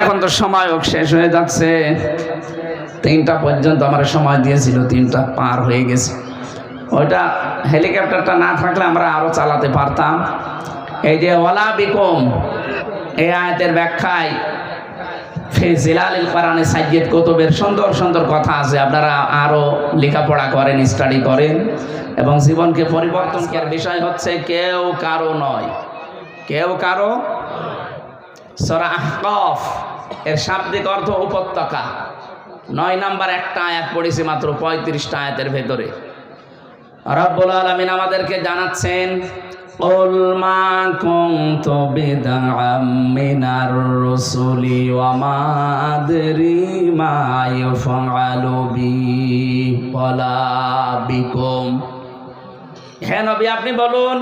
এখন তো সময় শেষ হয়ে যাচ্ছে। তিনটা পর্যন্ত আমার সময় দিয়েছিল, তিনটা পার হয়ে গেছে। ওইটা হেলিকপ্টারটা না থাকলে আমরা আরও চালাতে পারতাম। এই যে ওলা বিকম এই আয়াতের ব্যাখ্যায় ফেজিলাল কোরআনে সাইয়েদ কুতুবের সুন্দর সুন্দর কথা আছে। আপনারা আরও লেখাপড়া করেন স্টাডি করেন। এবং জীবনকে পরিবর্তন করার বিষয় হচ্ছে কেউ কারও নয়। কেউ কারও সরা আহকফ এর শাব্দিক অর্থ উপত্যকা নয় নাম্বার একটা আয়াত পড়েছি মাত্র পঁয়ত্রিশটা আয়াতের ভেতরে রব্বুল আলমিন আমাদেরকে জানাচ্ছেন قل ما كنت بدعا من الرسل وما أدري ما يفعل بي ولا بكم হ্যাঁ নবী আপনি বলুন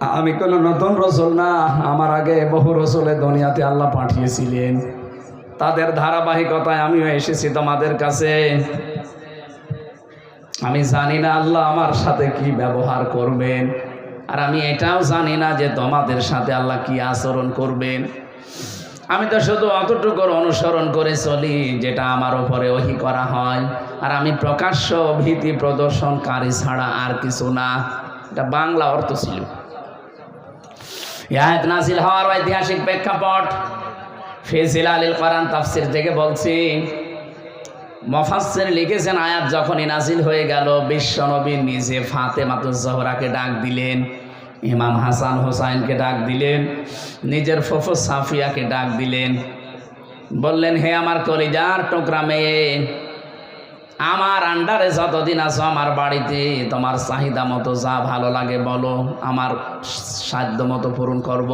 আমি কোনো নতুন রসুল না, আমার আগে বহু রসুলের দুনিয়াতে আল্লাহ পাঠিয়েছিলেন। তাদের ধারাবাহিকতায় আমিও এসেছি তোমাদের কাছে। আমি জানি না আল্লাহ আমার সাথে কি ব্যবহার করবেন, আর আমি এটাও জানি না যে তোমাদের সাথে আল্লাহ কি আচরণ করবেন। আমি তো শুধু অতটুকুর অনুসরণ করে চলি, যেটা আমার ওপরে ওহি করা হয়। আর আমি প্রকাশ্য ভীতি প্রদর্শনকারী ছাড়া আর কিছু না। এটা বাংলা অর্থ ছিল। ইয়াত নাজিল হওয়ার ঐতিহাসিক প্রেক্ষাপট ফেজিল আলীল কোরআন তাফসির থেকে বলছি মফাসের লিখেছেন আয়াত যখনই নাজিল হয়ে গেল বিশ্বনবী নিজে ফাতে জহরাকে ডাক দিলেন, ইমাম হাসান হোসাইনকে ডাক দিলেন, নিজের ফফু সাফিয়াকে ডাক দিলেন, বললেন, হে আমার কলিজার টুকরা মেয়ে আমার আন্ডারে যতদিন আছো আমার বাড়িতে, তোমার চাহিদা মতো যা ভালো লাগে বলো, আমার সাধ্য মতো পূরণ করব।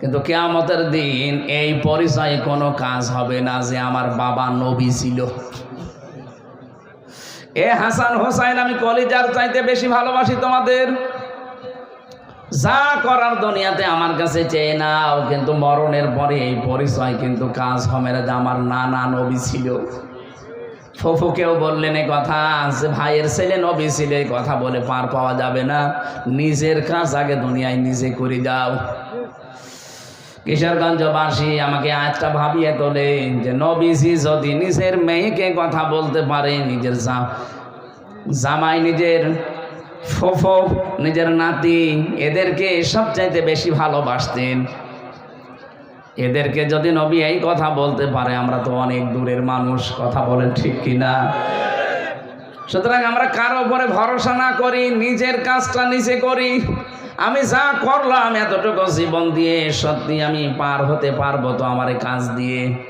কিন্তু কেয়ামতের দিন এই পরিচয়ে কোনো কাজ হবে না যে আমার বাবা নবী ছিল। এ হাসান হোসাইন, আমি কলিজার চাইতে বেশি ভালোবাসি তোমাদের। যা করার দুনিয়াতে আমার কাছে চেয়ে নাও, কিন্তু মরণের পরে এই পরিচয় কিন্তু কাজ হবে না যে আমার নানা নবী ছিল। ফফুকেও বললেন, এ কথা যে ভাইয়ের ছেলে নবী ছিল এই কথা বলে পার পাওয়া যাবে না। নিজের কাজ আগে দুনিয়ায় নিজে করে যাও। কিশোরগঞ্জবাসী আমাকে আজটা ভাবিয়ে তোলে যে, নবীজি যদি নিজের মেয়েকে কথা বলতে পারে, নিজের জামাই, নিজের ফোফো, নিজের নাতি, এদেরকে সবচাইতে বেশি ভালোবাসতেন। এদেরকে যদি নবী এই কথা বলতে পারে, আমরা তো অনেক দূরের মানুষ, কথা বলেন ঠিক কিনা? সুতরাং আমরা কারও উপরে ভরসা না করি, নিজের কাজটা নিজে করি। আমি যা করলাম, এতটুকু জীবন দিয়ে সত্যি আমি পার হতে পারব তো আমার কাজ দিয়ে।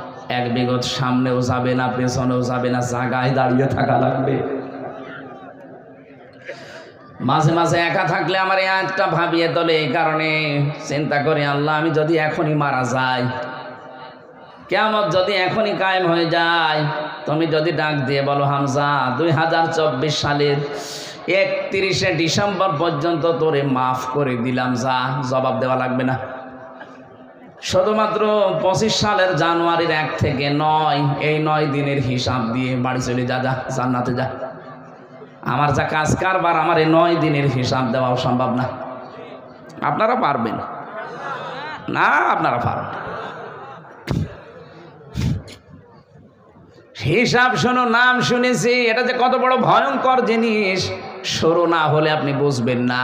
এক বিগত সামনেও যাবে না, পেছনেও যাবে না, জায়গায় দাঁড়িয়ে থাকা লাগবে। মাঝে মাঝে একা থাকলে আমার এই আজটা ভাবিয়ে তোলে এই কারণে চিন্তা করি, আল্লাহ, আমি যদি এখনই মারা যাই কেমন যদি এখনই কায়েম হয়ে যায়, তুমি যদি ডাক দিয়ে বলো, হামজা, দুই হাজার চব্বিশ সালের একত্রিশে ডিসেম্বর পর্যন্ত তোরে মাফ করে দিলাম, যা জবাব দেওয়া লাগবে না। শুধুমাত্র পঁচিশ সালের জানুয়ারির এক থেকে নয়, এই নয় দিনের হিসাব দিয়ে বাড়ি চলে যা যা, জান্নাতে যা। আমার যা কাজ কারবার, আমার এই নয় দিনের হিসাব দেওয়াও সম্ভব না। আপনারা পারবেন? না, আপনারা পারবেন হিসাব শোনো, নাম শুনেছি, এটা যে কত বড় ভয়ঙ্কর জিনিস। সরু না হলে আপনি বুঝবেন না।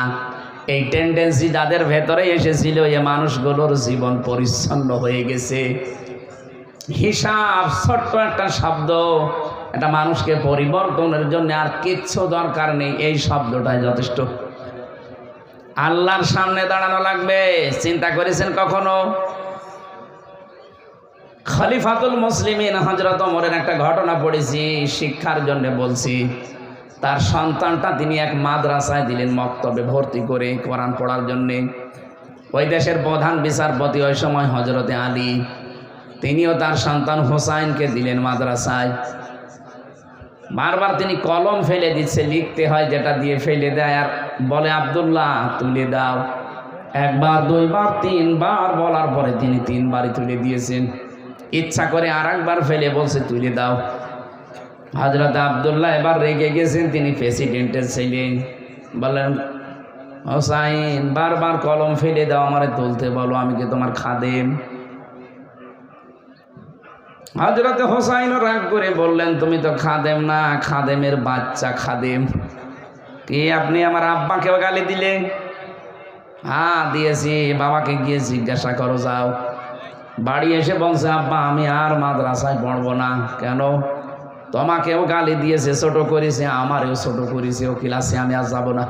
এই টেন্ডেন্সি যাদের ভেতরে এসেছিল এ মানুষগুলোর জীবন পরিচ্ছন্ন হয়ে গেছে। হিসাব, ছোট্ট একটা শব্দ এটা মানুষকে পরিবর্তনের জন্য আর কিচ্ছু দরকার নেই, এই শব্দটাই যথেষ্ট। আল্লাহর সামনে দাঁড়ানো লাগবে, চিন্তা করেছেন কখনো? খলিফাতুল মুসলিমিন হজরত ওমরের একটা ঘটনা পড়েছি, শিক্ষার জন্য বলছি। তার সন্তানটা তিনি এক মাদ্রাসায় দিলেন মক্তবে ভর্তি করে কোরআন পড়ার জন্যে। ওই দেশের প্রধান বিচারপতি ওই সময় হজরতে আলী। তিনিও তার সন্তান হোসাইনকে দিলেন মাদ্রাসায়। বারবার তিনি কলম ফেলে দিচ্ছে, লিখতে হয় যেটা দিয়ে ফেলে দেয় আর বলে, আব্দুল্লাহ, তুলে দাও। একবার, দুইবার, তিনবার বলার পরে তিনি তিনবারই তুলে দিয়েছেন। ইচ্ছা করে আর একবার ফেলে বলছে, তুলে দাও। হজরত আবদুল্লাহ এবার রেগে গেছেন, তিনি প্রেসিডেন্টের ছিলেন বললেন হোসাইন বারবার কলম ফেলে দাও, আমারে তুলতে বলো, আমি কি তোমার খাদেম? হজরতে হোসাইনও রাগ করে বললেন, তুমি তো খাদেম না, খাদেমের বাচ্চা খাদেম। কি আপনি আমার আব্বাকেও গালি দিলে? হ্যাঁ দিয়েছি, বাবাকে গিয়ে জিজ্ঞাসা করো, যাও। বাড়ি এসে বলছে, আব্বা, আমি আর মাদ্রাসায় পড়ব না। কেন? তোমাকেও গালি দিয়েছে, ছোট করেছে, আমারও ছোট করেছে, ও ক্লাসে আমি আর যাব না।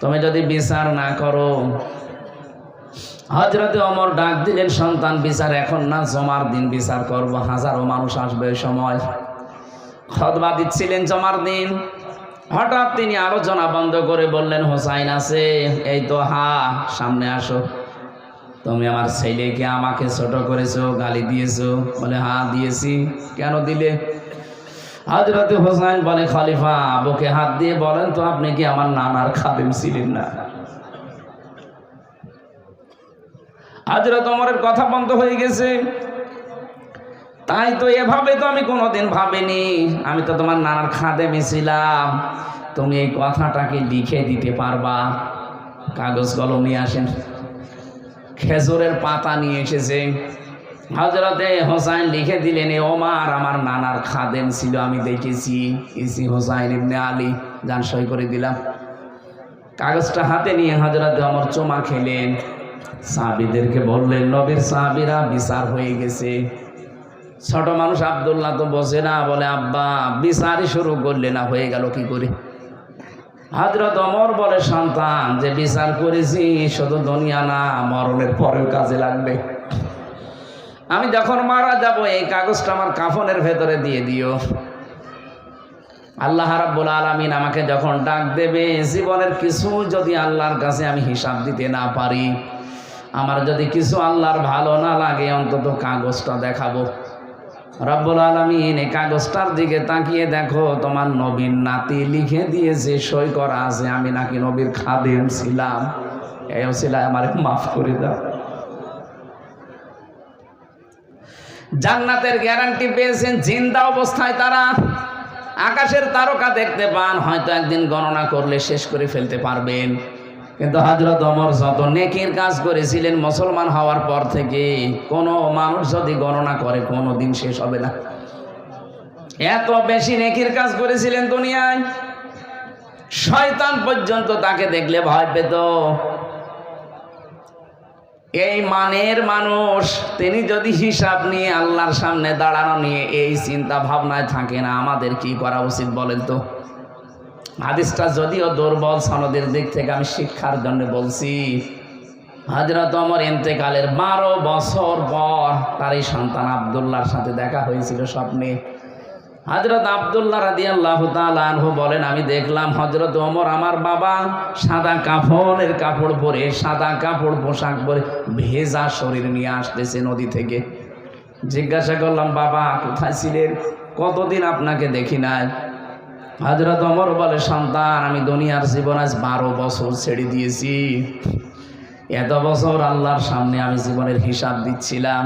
তুমি যদি বিচার না করো হজরতে অমর ডাক দিলেন, সন্তান বিচার এখন না, জমার দিন বিচার করব, হাজারো মানুষ আসবে ওই সময়। খতবা দিচ্ছিলেন জমার দিন। হঠাৎ তিনি আলোচনা বন্ধ করে বললেন, হোসাইন আছে, এই তো, হা, সামনে আসো। তুমি আমার ছেলেকে আমাকে ছোট করেছ, গালি দিয়েছ। বলে হা দিয়েছি। কেন দিলে? হাজরতে হোসাইন বলে, খলিফা, বুকে হাত দিয়ে বলেন তো, আপনি কি আমার নানার খাদেম ছিলেন না? হাজরত অমরের কথা বন্ধ হয়ে গেছে। তাই তো এভাবে তো আমি কোনোদিন ভাবিনি, আমি তো তোমার নানার খাদে মিছিলাম তুমি এই কথাটাকে লিখে দিতে পারবা? কাগজ কলম নিয়ে আসেন। খেজুরের পাতা নিয়ে এসেছে। হজরতে হোসাইন লিখে দিলেন ওমার, আমার নানার খাদেম ছিল, আমি দেখেছি। ইসি হোসাইন ইবনে আলী যান সই করে দিলাম। কাগজটা হাতে নিয়ে হজরতে অমর চোমা খেলেন। সাহাবিদেরকে বললেন, নবীর সাহাবিরা বিচার হয়ে গেছে। ছোট মানুষ আবদুল্লাহ তো বসে না। বলে, আব্বা, বিচারই শুরু করলে না, হয়ে গেল কি করে? হাজরত অমর বলে, সন্তান, যে বিচার করেছি, শুধু দুনিয়া না, মরণের পরেও কাজে লাগবে। আমি যখন মারা যাব, এই কাগজটা আমার কাফনের ভেতরে দিয়ে দিও। আল্লাহ রাব্বুল আলামিন আমাকে যখন ডাক দেবে, জীবনের কিছু যদি আল্লাহর কাছে আমি হিসাব দিতে না পারি, আমার যদি কিছু আল্লাহর ভালো না লাগে, অন্তত কাগজটা দেখাবো। রব্বুল আলমিন, এই কাগজটার দিকে তাকিয়ে দেখো, তোমার নবীর নাতি লিখে দিয়েছে, সই করা আছে, আমি নাকি নবীর খাদেম ছিলাম। এও ছিলাম, আমার মাফ করে দাও। জান্নাতের গ্যারান্টি পেয়েছেন, জিন্দা অবস্থায় তারা। আকাশের তারকা দেখতে পান, হয়তো একদিন গণনা করলে শেষ করে ফেলতে পারবেন। কিন্তু হজরত অমর যত নেকির কাজ করেছিলেন, মুসলমান হওয়ার পর থেকে কোনো মানুষ যদি গণনা করে, কোনো দিন শেষ হবে না। এত বেশি নেকির কাজ করেছিলেন দুনিয়ায়। শয়তান পর্যন্ত তাকে দেখলে ভয় পেত। এই মানের মানুষ, তিনি যদি হিসাব নিয়ে আল্লাহর সামনে দাঁড়ানো নিয়ে এই চিন্তা ভাবনায় থাকে না, আমাদের কি করা উচিত বলেন তো? হাদিসটা যদিও দুর্বল সনদের দিক থেকে আমি শিক্ষার জন্য বলছি হাজরত অমর এন্তেকালের বারো বছর পর তার এই সন্তান আবদুল্লাহর সাথে দেখা হয়েছিল স্বপ্নে। হজরত আবদুল্লাহ রাদি আল্লাহ আনহু বলেন, আমি দেখলাম হজরত ওমর আমার বাবা সাদা কাপড়ের কাপড় পরে, সাদা কাপড়, পোশাক পরে ভেজা শরীর নিয়ে আসতেছে নদী থেকে। জিজ্ঞাসা করলাম, বাবা, কোথায় ছিলেন? কতদিন আপনাকে দেখি নাই? হজরত অমর বলে, সন্তান, আমি দুনিয়ার জীবন আজ বারো বছর ছেড়ে দিয়েছি। এত বছর আল্লাহর সামনে আমি জীবনের হিসাব দিচ্ছিলাম।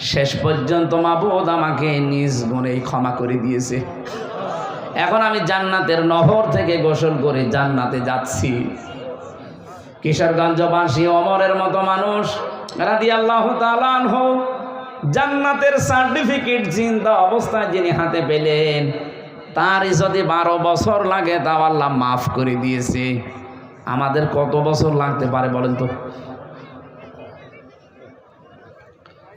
শেষ পর্যন্ত মাবুদ আমাকে নিজ গুণেই ক্ষমা করে দিয়েছে। এখন আমি জান্নাতের নহর থেকে গোসল করে জান্নাতে যাচ্ছি। কিশোরগঞ্জবাসী অমরের মতো মানুষ রাদি আল্লাহ হোক জান্নাতের সার্টিফিকেট জিন্দা অবস্থায় যিনি হাতে পেলেন, তারই যদি বারো বছর লাগে তাও আল্লাহ মাফ করে দিয়েছে। আমাদের কত বছর লাগতে পারে বলেন তো?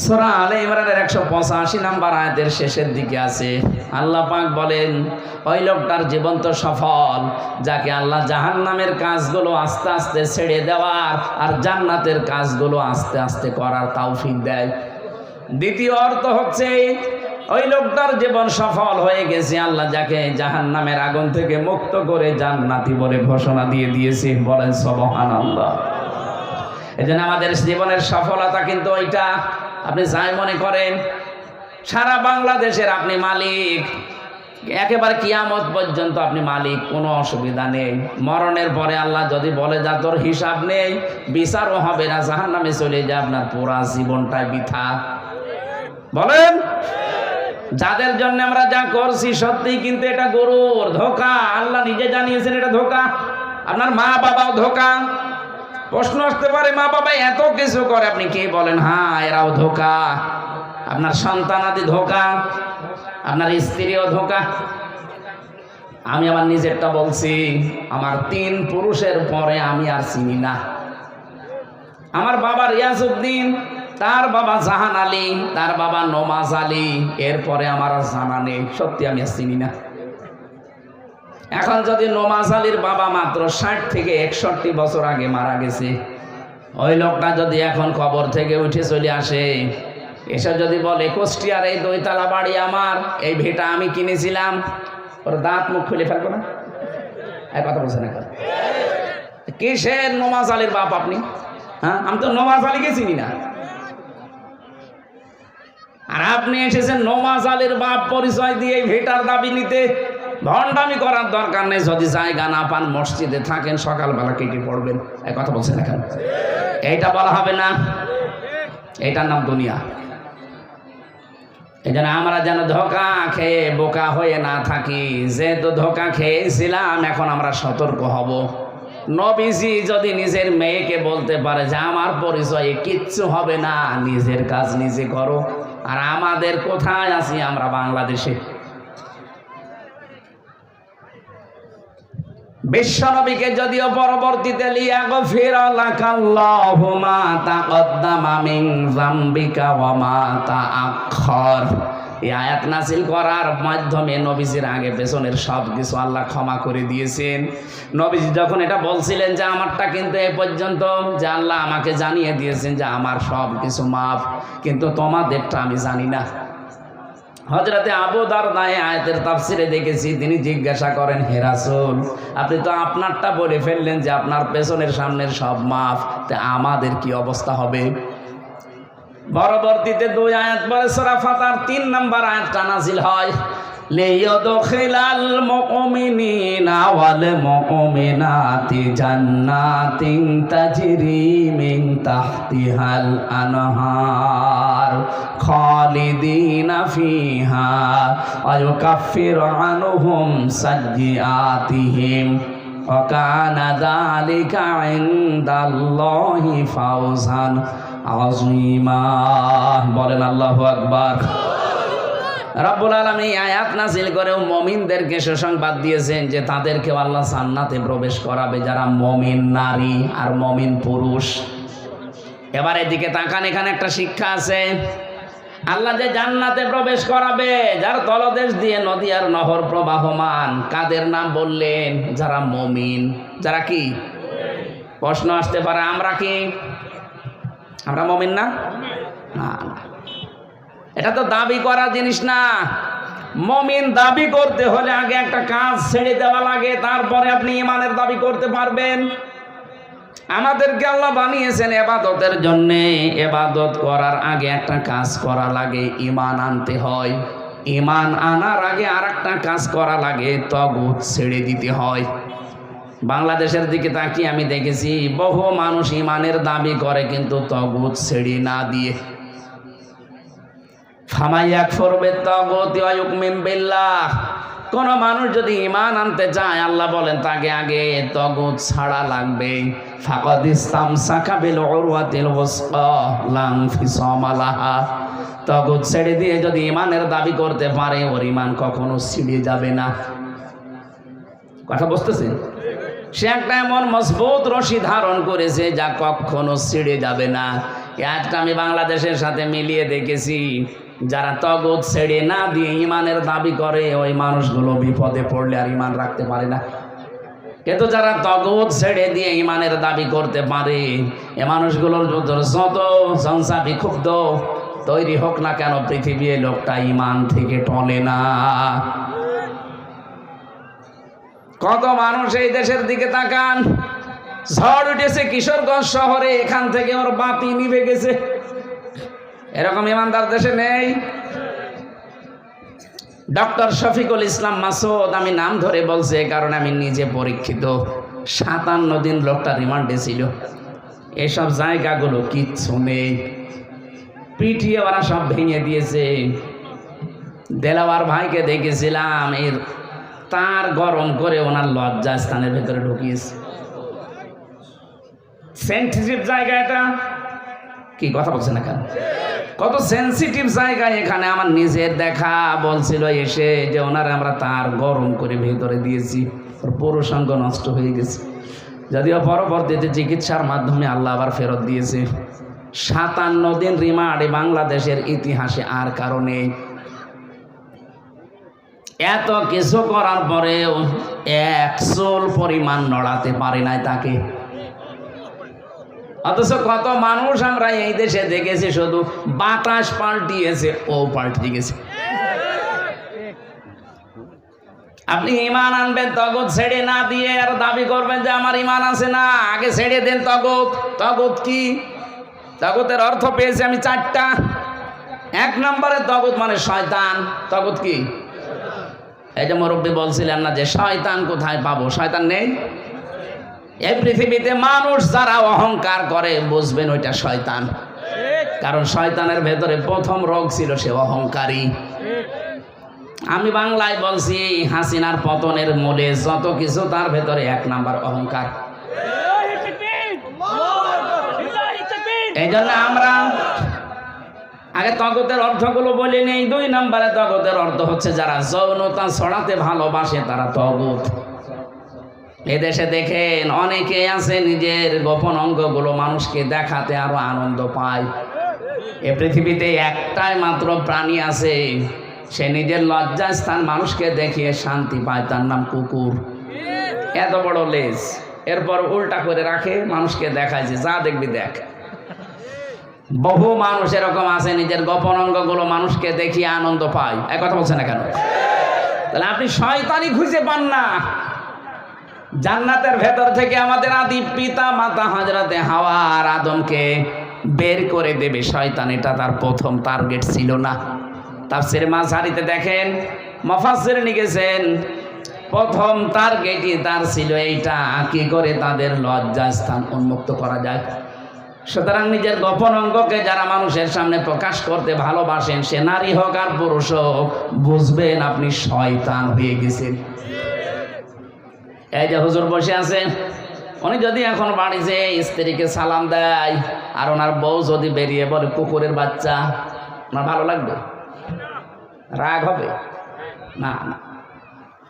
সোরা আলে ইমরানের একশো পঁচাশি নাম্বার আয়াতের শেষের দিকে আছে। আল্লাহ পাক বলেন, ওই লোকটার জীবন তো সফল, যাকে আল্লাহ জাহান নামের কাজগুলো আস্তে আস্তে ছেড়ে দেওয়ার আর জান্নাতের কাজগুলো আস্তে আস্তে করার তাওফিক দেয়। দ্বিতীয় অর্থ হচ্ছে, ওই লোকটার জীবন সফল হয়ে গেছে, আল্লাহ যাকে জাহান নামের আগুন থেকে মুক্ত করে জান্নাতি বলে ঘোষণা দিয়ে দিয়েছে, বলেন সবহান আল্লাহ এই আমাদের জীবনের সফলতা কিন্তু ওইটা আপনি যাই মনে করেন, সারা বাংলাদেশের আপনি মালিক। একেবারে কিয়ামত পর্যন্ত আপনি মালিক, কোনো অসুবিধা নেই। মরণের পরে আল্লাহ যদি বলে যা তোর হিসাব নেই, বিচারও হবে না জাহান নামে চলে যায় আপনার পুরা জীবনটাই বৃথা। বলেন? যাদের জন্য আমরা যা করছি সত্যি কিন্তু এটা গরুর ধোকা। আল্লাহ নিজে জানিয়েছেন এটা ধোকা। আপনার মা বাবাও ধোকা। প্রশ্ন আসতে পারে, মা বাবা এত কিছু করে, আপনি কি বলেন? হ্যাঁ এরাও ধোকা। আপনার সন্তানাদি ধোকা, আপনার স্ত্রীও ধোকা। আমি আমার নিজেরটা বলছি, আমার তিন পুরুষের পরে আমি আর চিনি না। আমার বাবা রিয়াজউদ্দিন, তার বাবা জাহান আলী, তার বাবা নমাজ আলী, এরপরে আমার আর জানা নেই। সত্যি আমি আর চিনি না। এখন যদি নমাজ আলীর বাবা মাত্র ষাট থেকে একষট্টি বছর আগে মারা গেছে, ওই লোকটা যদি এখন খবর থেকে উঠে চলে আসে, এসে যদি বলে, কুষ্টিয়ার এই দইতলা বাড়ি আমার, এই ভেটা আমি কিনেছিলাম। ওর দাঁত মুখ খুলে ফেলব না? এক কথা বলছেন এখন কিসের নমাজ আলীর বাপ আপনি? হ্যাঁ আমি তো নমাজ আলীকে চিনি না। আর আপনি এসেছেন নমাজ আলীর বাপ পরিচয় দিয়ে এই ভিটার দাবি নিতে। ভণ্ডামি করার দরকার নেই। যদি জায়গা না পান, মসজিদে থাকেন, সকালবেলা কেটে পড়বেন। এই কথা বলছেন এখন এইটা বলা হবে না। এইটার নাম দুনিয়া। এই জন্য আমরা যেন ধোকা খেয়ে বোকা হয়ে না থাকি। যেহেতু ধোকা খেয়েছিলাম, এখন আমরা সতর্ক হব। নবীজি যদি নিজের মেয়েকে বলতে পারে যে, আমার পরিচয়ে কিচ্ছু হবে না, নিজের কাজ নিজে করো। আর আমাদের কোথায় আছি আমরা বাংলাদেশে? বিশ্বনবীকে যদিও পরবর্তীতে লিয়া গফির লাকাল্লাহু মা তাকদ্দামা মিন যামবিকা ওয়া মা এই আয়াত নাসিল করার মাধ্যমে নবীজির আগে পেছনের সব কিছু আল্লাহ ক্ষমা করে দিয়েছেন। নবীজি যখন এটা বলছিলেন যে আমারটা কিন্তু এ পর্যন্ত, যে আল্লাহ আমাকে জানিয়ে দিয়েছেন যে আমার সব কিছু মাফ, কিন্তু তোমাদেরটা আমি জানি না। হজরতে আবুদার দায়ে আয়াতের তাফসিরে দেখেছি, তিনি জিজ্ঞাসা করেন, হে রাসূল, আপনি তো আপনারটা বলে ফেললেন যে আপনার পেছনের সামনের সব মাফ, তা আমাদের কি অবস্থা হবে? পরবর্তীতে দুই আয়াত পরে সূরা ফাতার তিন নম্বর আয়াতটা নাজিল হয়। লিয়াদখিলাল মুমিনিনা ওয়াল মুমিনাতি জান্নাতিন তাজরি মিন তাহতিহাল আনহার খালিদিনা ফিহা ওয়া ইউকাফিরু আনহুম সাইয়্যাতিহিম وكان ذلك عند الله فوزا عظيما বলেন আল্লাহু আকবার রাব্বুল আলামিন এই আয়াত নাজিল করেও মমিনদেরকে সুসংবাদ দিয়েছেন যে তাদেরকেও আল্লাহ সান্নাতে প্রবেশ করাবে যারা মমিন নারী আর মমিন পুরুষ। এবার এদিকে তাকান, এখানে একটা শিক্ষা আছে। আল্লাহ যে জান্নাতে প্রবেশ করাবে, যার তলদেশ দিয়ে নদী আর নহর প্রবাহমান, কাদের নাম বললেন? যারা মমিন। যারা কি? প্রশ্ন আসতে পারে, আমরা কি? আমরা মমিন না? না না। এটা তো দাবি করা জিনিস না। মমিন দাবি করতে হলে আগে একটা কাজ ছেড়ে দেওয়া লাগে, তারপরে আপনি ইমানের দাবি করতে পারবেন। আমাদেরকে আল্লাহ বানিয়েছেন এবাদতের জন্যে। এবাদত করার আগে একটা কাজ করা লাগে ইমান আনতে হয়। ইমান আনার আগে আর একটা কাজ করা লাগে, তগুত ছেড়ে দিতে হয়। বাংলাদেশের দিকে তাকিয়ে আমি দেখেছি, বহু মানুষ ইমানের দাবি করে কিন্তু তগুত ছেড়ে না দিয়ে কোন মানুষ যদি ইমান আনতে চায়, আল্লাহ বলেন, তাকে আগে তগুত ছাড়া লাগবে। ফাকাদ ইসলাম সাকাবিল উরওয়াতিল ওয়াসকা ছেড়ে দিয়ে যদি ইমানের দাবি করতে পারে, ওর ইমান কখনো ছিঁড়ে যাবে না। কথা বুঝতেছেন? সে একটা এমন মজবুত রশি ধারণ করেছে, যা কখনো ছিঁড়ে যাবে না। আজটা আমি বাংলাদেশের সাথে মিলিয়ে দেখেছি। যারা তগত ছেড়ে না দিয়ে ইমানের দাবি করে, ওই মানুষগুলো বিপদে পড়লে আর ইমান রাখতে পারে না। কিন্তু যারা তগত ছেড়ে দিয়ে ইমানের দাবি করতে পারে, এ মানুষগুলোর যত সংসা বিক্ষুব্ধ তৈরি হোক না কেন পৃথিবী লোকটা ইমান থেকে টলে না। কত মানুষ এই দেশের দিকে তাকান, ঝড় উঠেছে কিশোরগঞ্জ শহরে, এখান থেকে ওর বাতি নিভে গেছে। এরকম ইমানদার দেশে নেই। ডক্টর শফিকুল ইসলাম মাসুদ, আমি নাম ধরে বলছি কারণে আমি নিজে পরীক্ষিত। সাতান্ন দিন লোকটা রিমান্ডে ছিল। এসব জায়গাগুলো কিচ্ছু নেই। পিটিয়ে ওরা সব ভেঙে দিয়েছে। দেলাওয়ার ভাইকে দেখেছিলাম, এর তার গরম করে ওনার লজ্জা স্থানের ভেতরে ঢুকিয়েছে। সেন্সিটিভ জায়গা এটা। কি কথা বলছেন না কেন কত সেন্সিটিভ জায়গায় এখানে আমার নিজের দেখা বলছিল এসে যে ওনারা আমরা তার গরম করে ভেতরে দিয়েছি। পুরুষাঙ্গ নষ্ট হয়ে গেছে। যদিও পরবর্তীতে চিকিৎসার মাধ্যমে আল্লাহ আবার ফেরত দিয়েছে। সাতান্ন দিন রিমান্ডে বাংলাদেশের ইতিহাসে আর কারণে। এত কিছু করার পরেও এক চোল পরিমাণ নড়াতে পারে নাই তাকে। অথচ কত মানুষ আমরা এই দেশে দেখেছি, শুধু বাতাস পাল্টিয়েছে, ও পাল্টে গেছে। আপনি ইমান আনবেন, তগত ছেড়ে না দিয়ে আর দাবি করবেন যে আমার ইমান আছে না, আগে ছেড়ে দেন তগত। তগত কি? তগতের অর্থ পেয়েছি আমি চারটা। এক নম্বরে তগত মানে শয়তান। তগত কি? এই যে মুরব্বী বলছিলেন না যে শয়তান কোথায় পাবো? শয়তান নেই? এই পৃথিবীতে মানুষ যারা অহংকার করে, বুঝবেন ওইটা শয়তান। কারণ শয়তানের ভেতরে প্রথম রোগ ছিল সে অহংকারী। আমি বাংলায় বলছি এই হাসিনার পতনের মূলে যত কিছু তার ভেতরে এক নাম্বার অহংকার। এই জন্য আমরা আগে তগতের অর্থগুলো বলে নেই দুই নম্বরে তগতের অর্থ হচ্ছে যারা যৌনতা ছড়াতে ভালোবাসে তারা তগত। এদেশে দেখেন অনেকে আছে নিজের গোপন অঙ্গগুলো মানুষকে দেখাতে আরও আনন্দ পায়। এ পৃথিবীতে একটাই মাত্র প্রাণী আছে, সে নিজের লজ্জাস্থান মানুষকে দেখিয়ে শান্তি পায়, তার নাম কুকুর। এত বড় লেজ, এরপর উল্টা করে রাখে, মানুষকে দেখায় যে, যা দেখবি দেখ। বহু মানুষ এরকম আছে, নিজের গোপন অঙ্গগুলো মানুষকে দেখিয়ে আনন্দ পায়। এক কথা বলছে না কেন? তাহলে আপনি শয়তানি খুঁজে পান না। জান্নাতের ভেতর থেকে আমাদের আদি পিতা মাতা হাজরাতে হাওয়া আর আদমকে বের করে দেবে। শয়তান, এটা তার প্রথম টার্গেট ছিল না। তাফসির মাঝারিতে দেখেন মফাসির লিখেছেন, প্রথম টার্গেটই তার ছিল এইটা, কি করে তাদের লজ্জা স্থান উন্মুক্ত করা যায়। সুতরাং নিজের গোপন অঙ্গকে যারা মানুষের সামনে প্রকাশ করতে ভালোবাসেন, সে নারী হোক আর পুরুষ হোক, বুঝবেন আপনি শয়তান হয়ে গেছেন। এই যে হুজুর বসে আছে, উনি যদি এখন বাড়িতে স্ত্রীকে সালাম দেয় আর ওনার বউ যদি বেরিয়ে বলে কুকুরের বাচ্চা, ওনার ভালো লাগবে? রাগ হবে? না না।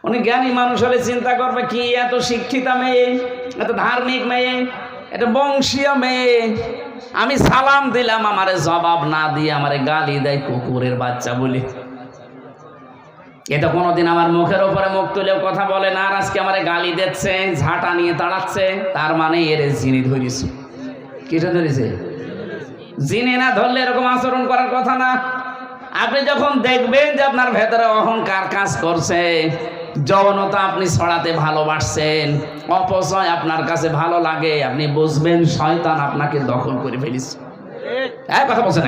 উনি জ্ঞানী মানুষ হলে চিন্তা করবে, কি এত শিক্ষিতা মেয়ে, এত ধার্মিক মেয়ে এটা বংশীয় মেয়ে। আমি সালাম দিলাম, আমারে জবাব না দিয়ে আমারে গালি দেয় কুকুরের বাচ্চা বলে। এটা কোনোদিন আমার মুখের ওপরে মুখ তুলেও কথা বলে না, আর আজকে আমারে গালি দিচ্ছে, ঝাঁটা নিয়ে তাড়াচ্ছে, তার মানে এর জিনি ধরেছে। কিটা ধরেছে? জিনে না ধরলে এরকম আচরণ করার কথা না। আপনি যখন দেখবেন যে আপনার ভেতরে অহংকার কাজ করছে, যৌনতা আপনি ছড়াতে ভালোবাসছেন, অপচয় আপনার কাছে ভালো লাগে, আপনি বুঝবেন শয়তান আপনাকে দখল করে ফেলিস এক কথা বলছেন